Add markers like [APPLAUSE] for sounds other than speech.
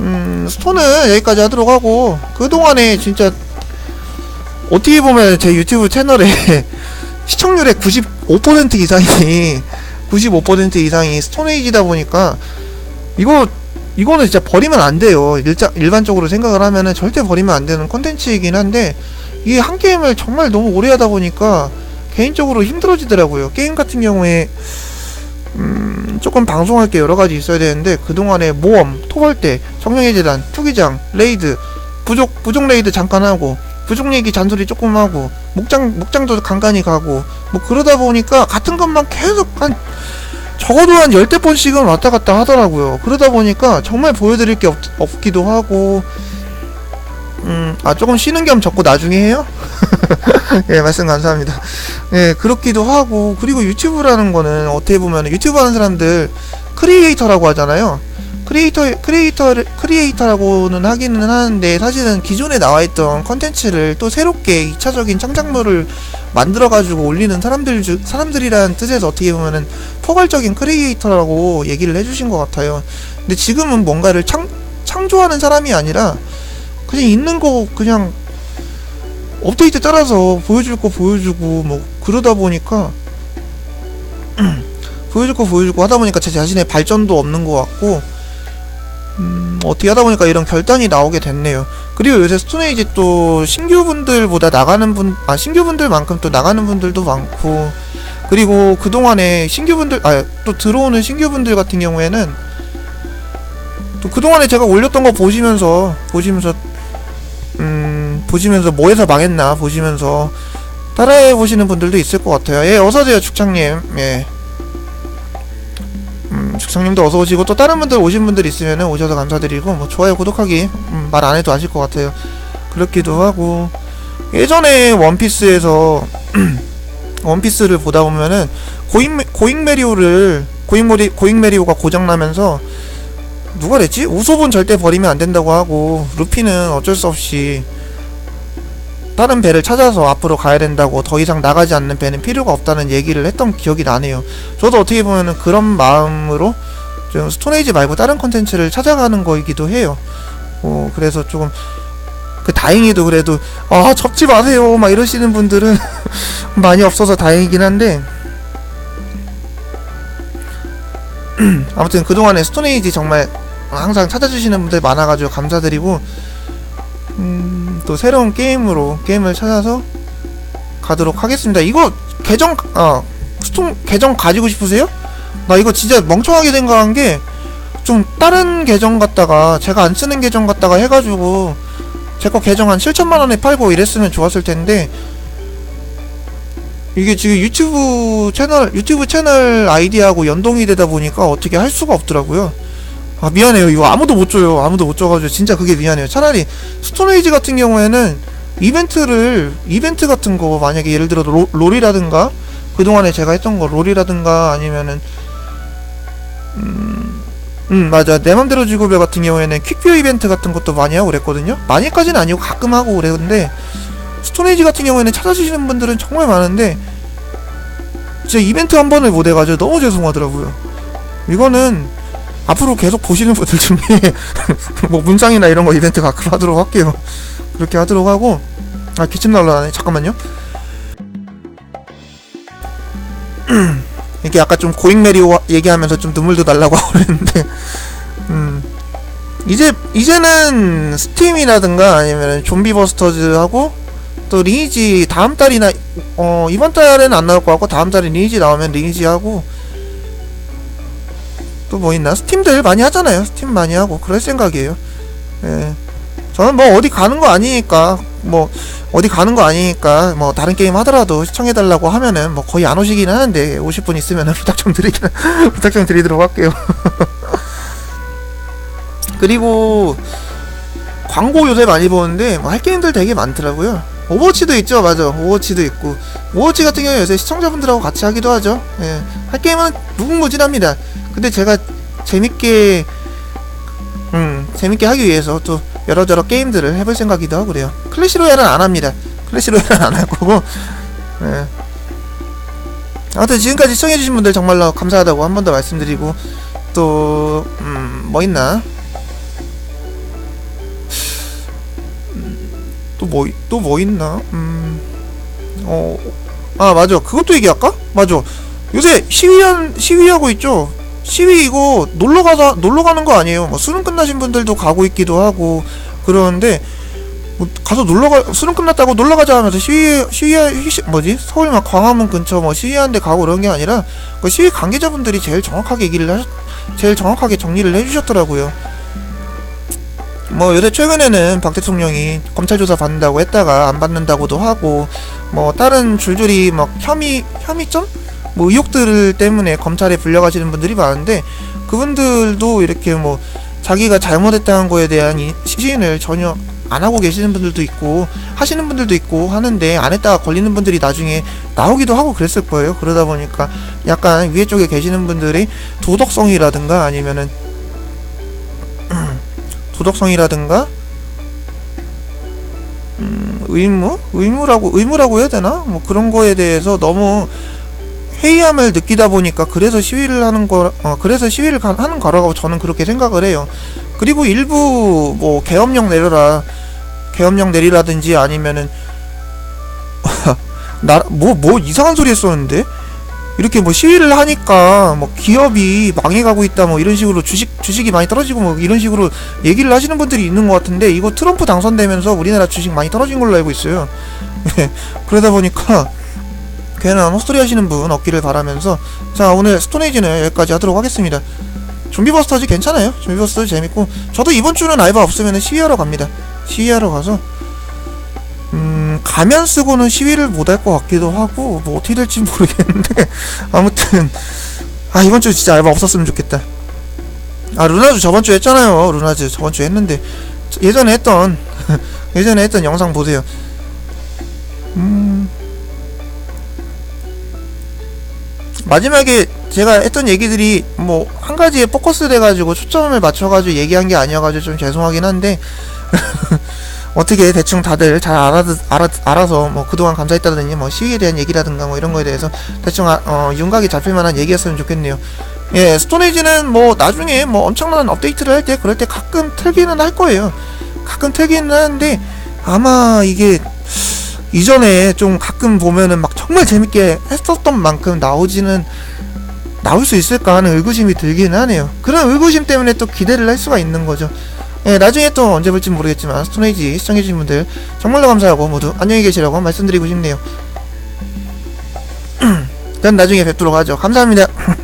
음, 스톤은 여기까지 하도록 하고, 그동안에 진짜, 어떻게 보면 제 유튜브 채널에 [LAUGHS] 시청률의 95% 이상이, 95% 이상이 스톤에이지다 보니까, 이거, 이거는 진짜 버리면 안 돼요. 일자, 일반적으로 생각을 하면은 절대 버리면 안 되는 콘텐츠이긴 한데, 이게 한 게임을 정말 너무 오래 하다 보니까, 개인적으로 힘들어지더라고요. 게임 같은 경우에, 음, 조금 방송할 게 여러 가지 있어야 되는데 그동안에 모험, 토벌대, 성령의 재단, 투기장, 레이드, 부족 부족 레이드 잠깐 하고 부족 얘기 잔소리 조금 하고 목장 목장도 간간히 가고 뭐 그러다 보니까 같은 것만 계속 한 적어도 한 열대 번씩은 왔다 갔다 하더라고요. 그러다 보니까 정말 보여드릴 게 없, 없기도 하고 음, 아 조금 쉬는 겸 적고 나중에 해요. [LAUGHS] 예, 말씀 감사합니다. 예, 그렇기도 하고 그리고 유튜브라는 거는 어떻게 보면 유튜브 하는 사람들 크리에이터라고 하잖아요. 크리에이터 크리에이터 크리에이터라고는 하기는 하는데 사실은 기존에 나와 있던 컨텐츠를 또 새롭게 2차적인 창작물을 만들어 가지고 올리는 사람들 중 사람들이라는 뜻에서 어떻게 보면은 포괄적인 크리에이터라고 얘기를 해 주신 것 같아요. 근데 지금은 뭔가를 창 창조하는 사람이 아니라 그냥 있는 거 그냥 업데이트 따라서 보여줄 거 보여주고 뭐 그러다 보니까 [CLEARS THROAT] 보여줄 거 보여주고 하다 보니까 제 자신의 발전도 없는 것 같고 음, 어떻게 하다 보니까 이런 결단이 나오게 됐네요. 그리고 요새 스톤에이지 또 신규 분들보다 나가는 분, 아 신규 분들만큼 또 나가는 분들도 많고 그리고 그 동안에 신규 분들, 아 또 들어오는 신규 분들 같은 경우에는 또 그 동안에 제가 올렸던 거 보시면서 보시면서 음 보시면서 뭐해서 망했나 보시면서 따라해 보시는 분들도 있을 것 같아요. 예, 어서 오세요, 축창님. 예. 음, 축창님도 어서 오시고 또 다른 분들 오신 분들 있으면 오셔서 감사드리고 뭐 좋아요, 구독하기 음, 말안 해도 아실 것 같아요. 그렇기도 하고 예전에 원피스에서 [CLEARS THROAT] 원피스를 보다 보면은 고잉 고잉 메리오를 고잉 메리 고잉 메리오가 고장 나면서 누가 그랬지? 우소분 절대 버리면 안 된다고 하고 루피는 어쩔 수 없이 다른 배를 찾아서 앞으로 가야 된다고 더 이상 나가지 않는 배는 필요가 없다는 얘기를 했던 기억이 나네요. 저도 어떻게 보면은 그런 마음으로 좀 스톤에이지 말고 다른 컨텐츠를 찾아가는 거이기도 해요. 어, 그래서 조금 그 다행히도 그래도 아 접지 마세요 막 이러시는 분들은 [LAUGHS] 많이 없어서 다행이긴 한데 [CLEARS THROAT] 아무튼 그동안에 스톤에이지 정말 항상 찾아주시는 분들 많아가지고 감사드리고 음, 또 새로운 게임으로 게임을 찾아서 가도록 하겠습니다. 이거 계정 어 스톤 계정 가지고 싶으세요? 나 이거 진짜 멍청하게 생각한 게 좀 다른 계정 갖다가 제가 안 쓰는 계정 갖다가 해가지고 제 거 계정 한 7천만 원에 팔고 이랬으면 좋았을 텐데 이게 지금 유튜브 채널 유튜브 채널 아이디하고 연동이 되다 보니까 어떻게 할 수가 없더라고요. 아 미안해요. 이거 아무도 못 줘요. 아무도 못 줘가지고 진짜 그게 미안해요. 차라리 스톤에이지 같은 경우에는 이벤트를 이벤트 같은 거 만약에 예를 들어 로, 롤이라든가 그동안에 제가 했던 거 롤이라든가 아니면은 음, 음 맞아. 내 맘대로 지구별 같은 경우에는 퀵뷰 이벤트 같은 것도 많이 하고 그랬거든요. 많이까지는 아니고 가끔 하고 그랬는데 스톤에이지 같은 경우에는 찾아주시는 분들은 정말 많은데 진짜 이벤트 한 번을 못 해가지고 너무 죄송하더라고요. 이거는 앞으로 계속 보시는 분들 중에 [LAUGHS] 뭐 문장이나 이런 거 이벤트 가끔 하도록 할게요. 그렇게 하도록 하고 아 기침 날라네 잠깐만요. [CLEARS THROAT] 이게 아까 좀 고잉 메리오 얘기하면서 좀 눈물도 날라고 그랬는데 음 이제 이제는 스팀이라든가 아니면 좀비 버스터즈하고 또 리니지 다음 달이나 어 이번 달에는 안 나올 것 같고 다음 달에 리니지 나오면 리니지 하고 또 뭐 있나? 스팀들 많이 하잖아요. 스팀 많이 하고 그럴 생각이에요. 예. 저는 뭐 어디 가는 거 아니니까 뭐 어디 가는 거 아니니까 뭐 다른 게임 하더라도 시청해 달라고 하면은 뭐 거의 안 오시긴 하는데 오실 분 있으면은 [LAUGHS] 부탁 좀 드리긴 [LAUGHS] 부탁 좀 드리도록 할게요. [LAUGHS] 그리고 광고 요새 많이 보는데 뭐 할 게임들 되게 많더라고요. 오버워치도 있죠, 맞아. 오버워치도 있고 오버워치 같은 경우 요새 시청자분들하고 같이 하기도 하죠. 예. 할 게임은 무궁무진합니다. 근데 제가 재밌게 음 재밌게 하기 위해서 또 여러저러 게임들을 해볼 생각이기도 하고 그래요. 클래시로얄은 안합니다. 클래시로얄은 안 할 거고 네. 아무튼 지금까지 시청해주신 분들 정말로 감사하다고 한 번 더 말씀드리고 또 음, 뭐 있나? 음, 또뭐또뭐 뭐 있나? 음어아 맞아. 그것도 얘기할까? 맞아. 요새 시위한 시위하고 있죠? 시위 이거 놀러 가서 놀러 가는 거 아니에요. 뭐 수능 끝나신 분들도 가고 있기도 하고 그러는데 뭐 가서 놀러 가 수능 끝났다고 놀러 가자 하면서 시위 시위 시- 뭐지 서울 막 광화문 근처 뭐 시위하는데 가고 그런 게 아니라 그 시위 관계자분들이 제일 정확하게 얘기를 하셨 제일 정확하게 정리를 해주셨더라고요. 뭐 요새 최근에는 박 대통령이 검찰 조사 받는다고 했다가 안 받는다고도 하고 뭐 다른 줄줄이 막 혐의 혐의점 뭐 의혹들 때문에 검찰에 불려가시는 분들이 많은데 그분들도 이렇게 뭐 자기가 잘못했다는 거에 대한 이 시인을 전혀 안 하고 계시는 분들도 있고 하시는 분들도 있고 하는데 안 했다가 걸리는 분들이 나중에 나오기도 하고 그랬을 거예요. 그러다 보니까 약간 위에 쪽에 계시는 분들이 도덕성이라든가 아니면은 [CLEARS THROAT] 도덕성이라든가 음, 의무 의무라고 의무라고 해야 되나 뭐 그런 거에 대해서 너무 회의함을 느끼다 보니까 그래서 시위를 하는 거 어, 그래서 시위를 가- 하는 거라고 저는 그렇게 생각을 해요. 그리고 일부 뭐 계엄령 내려라 계엄령 내리라든지 아니면은 [LAUGHS] 나뭐 뭐 이상한 소리 했었는데 이렇게 뭐 시위를 하니까 뭐 기업이 망해가고 있다 뭐 이런 식으로 주식 주식이 많이 떨어지고 뭐 이런 식으로 얘기를 하시는 분들이 있는 것 같은데 이거 트럼프 당선되면서 우리나라 주식 많이 떨어진 걸로 알고 있어요. [LAUGHS] 네, 그러다 보니까 괜한 헛소리 하시는 분 없기를 바라면서 자 오늘 스톤에이지는 여기까지 하도록 하겠습니다. 좀비버스터즈 괜찮아요. 좀비버스터즈 재밌고 저도 이번 주는 알바 없으면 시위하러 갑니다. 시위하러 가서 음 가면 쓰고는 시위를 못 할 것 같기도 하고 뭐 어떻게 될지 모르겠는데 [LAUGHS] 아무튼 아 이번 주 진짜 알바 없었으면 좋겠다. 아 루나즈 저번 주에 했잖아요. 루나즈 저번 주에 했는데 저- 예전에 했던 [LAUGHS] 예전에 했던 영상 보세요. 음 마지막에 제가 했던 얘기들이 뭐 한 가지에 포커스 돼가지고 초점을 맞춰가지고 얘기한 게 아니어가지고 좀 죄송하긴 한데 [LAUGHS] 어떻게 대충 다들 잘 알아 알아 알아서 뭐 그동안 감사했다더니 뭐 시위에 대한 얘기라든가 뭐 이런 거에 대해서 대충 아, 어, 윤곽이 잡힐 만한 얘기였으면 좋겠네요. 예, 스톤에이지는 뭐 나중에 뭐 엄청난 업데이트를 할 때 그럴 때 가끔 틀기는 할 거예요. 가끔 틀기는 하는데 아마 이게 이전에 좀 가끔 보면은 막 정말 재밌게 했었던 만큼 나오지는 나올 수 있을까 하는 의구심이 들기는 하네요. 그런 의구심 때문에 또 기대를 할 수가 있는 거죠. 예, 나중에 또 언제 볼지 모르겠지만 스톤에이지 시청해주신 분들 정말로 감사하고 모두 안녕히 계시라고 말씀드리고 싶네요. [CLEARS THROAT] 그럼 나중에 뵙도록 하죠. 감사합니다. [CLEARS THROAT]